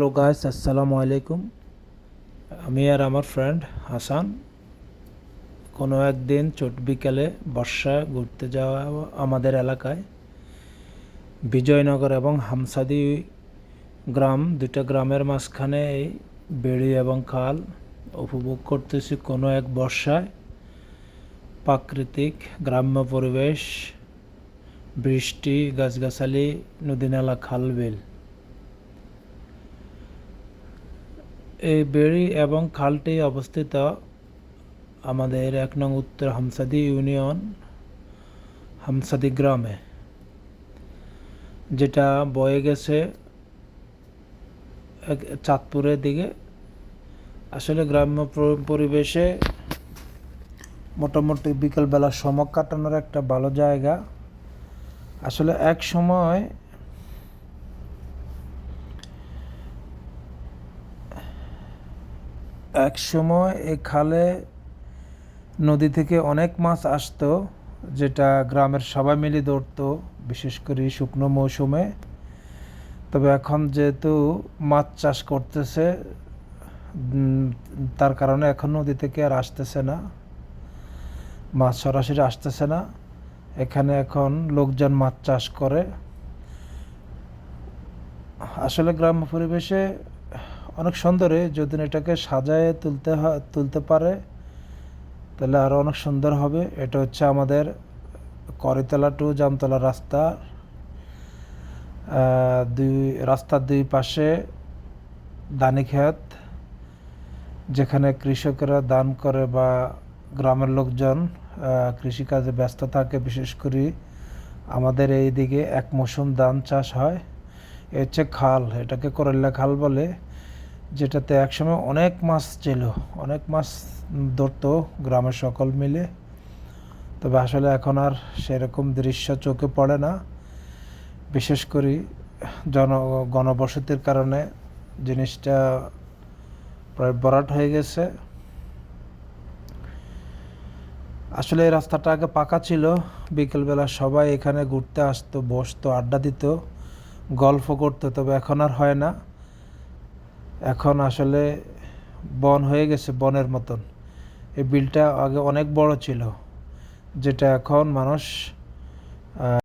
Hello guys আসসালামু আলাইকুম আমি আর আমার ফ্রেন্ড হাসান কোনো একদিন চোট বিকেলে বর্ষায় ঘুরতে যাওয়া আমাদের এলাকায় বিজয়নগর এবং হামসাদি গ্রাম দুটা গ্রামের মাঝখানে এই বেড়ি এবং খাল উপভোগ করতেছি কোনো এক বর্ষায়। প্রাকৃতিক গ্রাম্য পরিবেশ, বৃষ্টি, গাছগাছালি নদী নালা খাল বিল এই বেড়ি এবং খালটি অবস্থিত আমাদের এক নং উত্তর হামসাদি ইউনিয়ন, হামসাদি গ্রামে, যেটা বয়ে গেছে চাঁদপুরের দিকে। আসলে গ্রাম্য পরিবেশে মোটামুটি বিকেলবেলা সময় কাটানোর একটা ভালো জায়গা। আসলে এক সময় এক সময় এই খালে নদী থেকে অনেক মাছ আসতো, যেটা গ্রামের সবাই মিলে ধরতো, বিশেষ করে শুকনো মৌসুমে। তবে এখন যেহেতু মাছ চাষ করতেছে তার কারণে এখন নদী থেকে আর আসতেছে না। মাছ সরাসরি আসতেছে না। এখানে এখন লোকজন মাছ চাষ করে। আসলে গ্রাম্য পরিবেশে অনেক সুন্দরই যদি এটাকে সাজায় তুলতে তুলতে পারে, তাহলে আরও অনেক সুন্দর হবে। এটা হচ্ছে আমাদের করিতলা টু জামতলা রাস্তা। দুই, রাস্তার দুই পাশে দানি ক্ষেত, যেখানে কৃষকেরা দান করে বা গ্রামের লোকজন কৃষিকাজে ব্যস্ত থাকে। বিশেষ করে আমাদের এই দিকে এক মৌসুম ধান চাষ হয়। এ হচ্ছে খাল, এটাকে করল্লা খাল বলে। যেটাতে একসময় অনেক মাছ ছিল, অনেক মাছ ধরতো গ্রামের সকল মিলে। তবে আসলে এখন আর সেরকম দৃশ্য চোখে পড়ে না। বিশেষ করে জন, গণবসতির কারণে জিনিসটা প্রায় বরাট হয়ে গেছে। আসলে এই রাস্তাটা আগে পাকা ছিল। বিকেলবেলা সবাই এখানে ঘুরতে আসতো, বসতো, আড্ডা দিত, গল্প করতো, তবে এখন আর হয় না। এখন আসলে বন হয়ে গেছে বনের মতন। এই বিলটা আগে অনেক বড় ছিল, যেটা এখন মানুষ